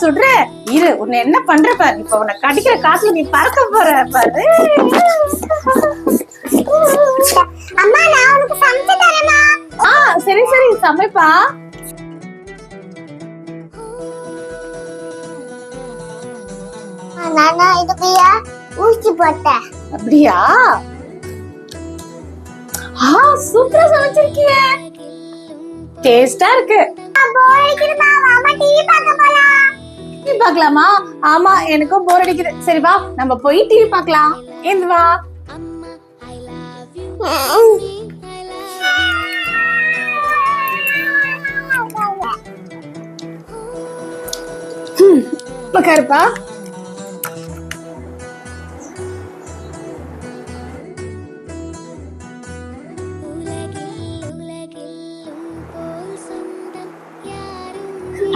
சுடுற இரு உன்னை என்ன பண்ற பாரு? இப்ப உன்னை கடிக்கிற காசுல நீ பறக்க போற பாரு. அம்மா நான் உனக்கு சமைச்சு தரேமா ஆ சரி சரி சமைப்பா. நானா இதுக்கு ஊசி போட்டேன். அப்படியா? ஆ சூப்பரா சமைச்சிருக்கிய. டேஸ்டா இருக்கு. டிவி பார்க்கலாமா? ஆமா எனக்கும் போர் அடிக்குது. சரி வா நம்ம போய் டிவி பார்க்கலாம். ஏந்து வா. உட்காருப்பா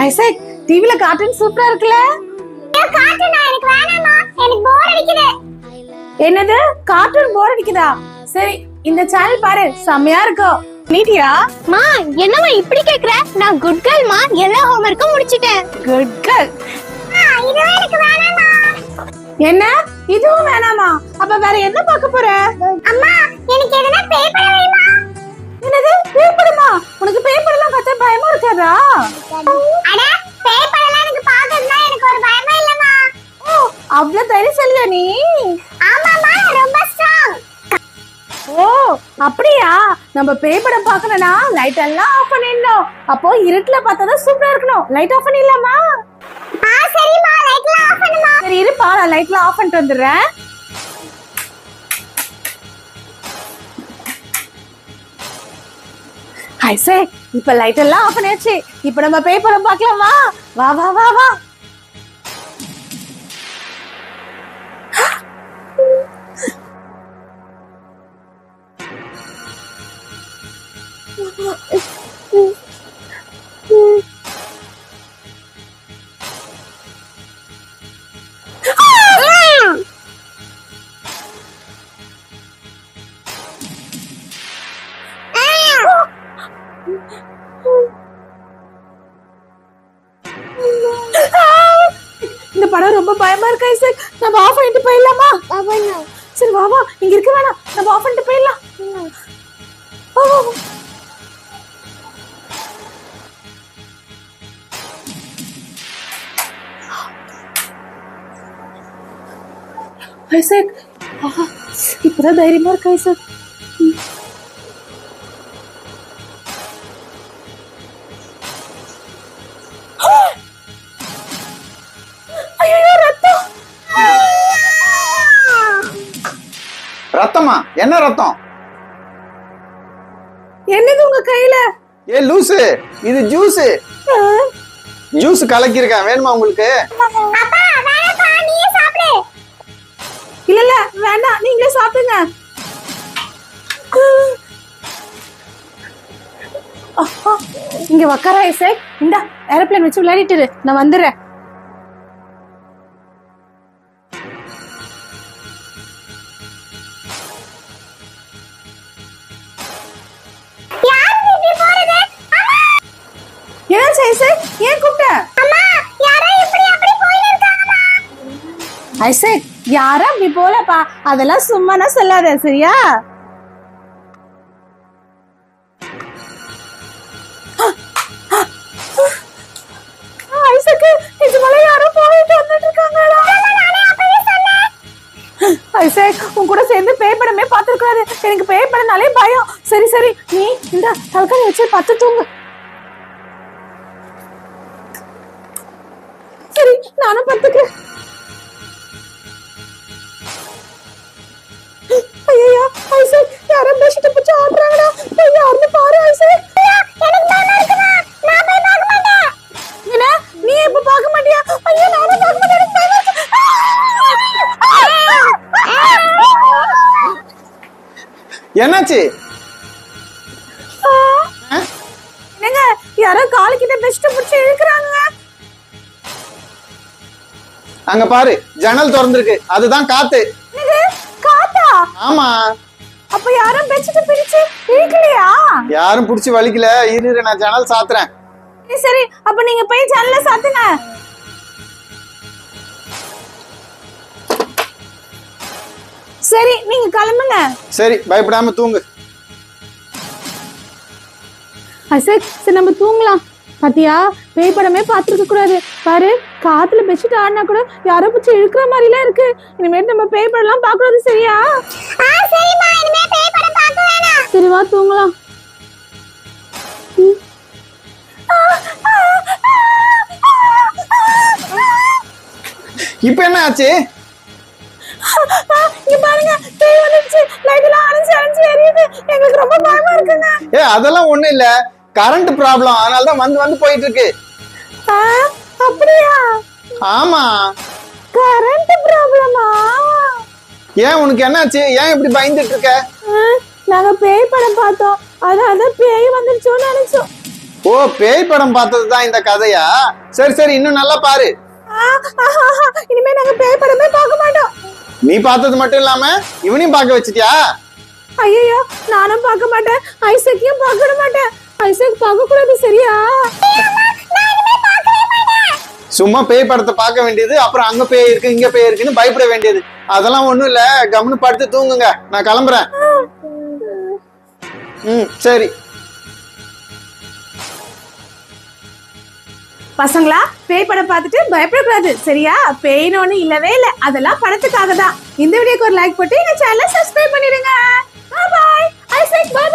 ஐசக் டிவில கார்ட்டூன் சூப்பரா இருக்குல்ல? காட்டுனா எனக்கு வேணாமா எனக்கு போர் அடிக்குது. என்னது? கார்ட்டூன் போர் அடிக்குதா? சரி இந்த சேனல் பாரு. செம்மையா இருக்கும் நீட்டியா? மா என்னம்மா இப்படி கேக்குற? நான் குட் கேர்ள் மா. எல்லா ஹோம்வொர்க்கும் முடிச்சிட்டேன். குட் கேர்ள் என்ன? இதுவும் வேணாமா? அப்ப வேற என்ன பார்க்க போற? அம்மா எனக்கு எதனா பேப்பர் வேணுமா? என்னது? பேப்பருமா உனக்கு பேப்பர் எல்லாம் பார்த்தா பயமா இருக்காதா? அப்படியா? நம்ம பேப்பரை பார்க்கணும்னா லைட் எல்லாம் ஆஃப் பண்ணிடணும். அப்போ இருட்டுல பார்த்தா தான் சூப்பரா இருக்கணும். லைட் ஆஃப் பண்ணிடலாமா? ஆ சரிம்மா. லைட்லாம் ஆஃப் பண்ணுமா சரி இருப்பா. நான் லைட்லாம் ஆஃப் பண்ணிட்டு வந்துடுறேன். ஐசே இப்ப லைட் எல்லாம் ஆஃப் பண்ணியாச்சு. இப்ப நம்ம பேப்பரை பார்க்கலாமா? வா வா வா வா. இந்த படம் ரொம்ப பயமா இருக்கு ஐசக் நம்ம ஆஃப் பண்ணிட்டு போயிடலாமா? சரி வா வா. இங்க இருக்க வேணாம். நம்ம ஆஃப் பண்ணிட்டு போயிடலாம். ஐசக் ஆஹா, இப்பதான் தைரியமா இருக்கு ஐசக் ஐயோ ரத்தம் என்ன ரத்தம் என்னது உங்க கையில ஏ லூசு இது ஜூஸ் ஜூஸ் கலக்கியிருக்கேன் வேணுமா உங்களுக்கு இல்ல இல்ல வேண்டாம் நீங்களே சாப்பிடுங்க. இங்க உக்கார ஐசக் இந்தா ஏரோப்ளேன் வச்சு விளையாடிட்டு நான் வந்துடுறேன். ஐசக் யாரும் அப்படி போலப்பா? அதெல்லாம் சும்மானா சொல்லாத சரியா? ஐசக்கு இது யாரும் யாரோ போயிட்டு வந்துட்டு இருக்காங்கடா ஐசக் உன் கூட சேர்ந்து பேய் படமே பார்த்துருக்காரு எனக்கு பேய் படம்னாலே பயம். சரி சரி நீ இந்த தலக்காணி வச்சு பத்து தூங்கு. சரி நானும் பத்துக்கிறேன் ஐசக் யாரோ பெட்ஷீட் பிடிச்சு ஆடுறாங்கடா. போய் யாருன்னு பாரு என்ன? நீ இப்ப பார்க்க மாட்டியா? ஐயோ நானும் பார்க்க மாட்டேன். என்னாச்சு! என்னங்க யாரோ காலுக்கிட்ட பெஸ்ட் பிடிச்சி இழுக்கிறாங்க. அங்க பாரு ஜன்னல் திறந்திருக்கு. அதுதான் காத்து. காத்தா? ஆமா. அப்ப யாரும் பெட்ஷீட் பிடிச்சு இழுக்கலையா? யாரும் புடிச்சு வலிக்கல. இரு இரு, நான் ஜன்னல் சாத்துறேன். சரி, அப்ப நீங்க போய் ஜன்னல சாத்துங்க. சரி நீங்க கிளம்புங்க. சரி பயப்படாம தூங்கு. அசக் சரி நம்ம தூங்கலாம். பாத்தியா? பேய் படமே பார்த்துருக்க கூடாது. பாரு காத்துல பெட்ஷீட் ஆடினா கூட யாரோ பிடிச்சி இழுக்கிற மாதிரிலாம் இருக்கு. இனிமேட்டு நம்ம பேய் படம்லாம் பார்க்கறது சரியா? சரிம்மா. இனிமே பேய் படம் பார்க்க வேணாம். சரி வா தூங்கலாம். இப்ப என்ன ஆச்சு? இங்க பாருங்க. பேய் வந்துருச்சு லைட் எல்லாம் அணைஞ்சு அணைஞ்சு எரியுது. எங்களுக்கு ரொம்ப பயமா இருக்குங்க. ஏ அதெல்லாம் ஒண்ணும் இல்ல. கரண்ட் ப்ராப்ளம் அதனால தான் வந்து வந்து போயிட்டு இருக்கு ஆ, அப்படியா? ஆமா. கரண்ட் ப்ராப்ளமா ஏன் உனக்கு என்னாச்சு? ஏன் இப்படி பயந்துட்டு இருக்க நாங்க பேய் படம் பார்த்தோம். அதான் பேய் வந்துருச்சோன்னு நினைச்சோம். ஓ பேய் படம் பார்த்தது தான் இந்த கதையா? சரி சரி இன்னும் நல்லா பாரு. இனிமே நாங்க பேய் படமே பார்க்க மாட்டோம். நீ பார்த்தது மட்டும் இல்லாம இவனையும் பார்க்க வச்சிட்டியா? ஐயோ நானும் பார்க்க மாட்டேன். ஐசக்கையும் பார்க்க மாட்டேன். ஐசக் பார்க்க கூடாது சரியா? சும்மா பேய் படத்தை பார்க்க வேண்டியது அப்புறம் அங்க பேய் இருக்கு இங்க பேய் இருக்குன்னு பயப்பட வேண்டியது. அதெல்லாம் ஒண்ணும் இல்ல கம்னு படுத்து தூங்குங்க. நான் கிளம்புறேன். ம் சரி. பசங்களா பேய் படம் பார்த்துட்டு பயப்படக்கூடாது சரியா? பேய்னு ஒண்ணு இல்லவே இல்ல அதெல்லாம் படத்துக்காக தான். இந்த வீடியோக்கு ஒரு லைக் போட்டு எங்க சேனலை சப்ஸ்கிரைப் பண்ணிடுங்க. பாய் ஐசக் பாய்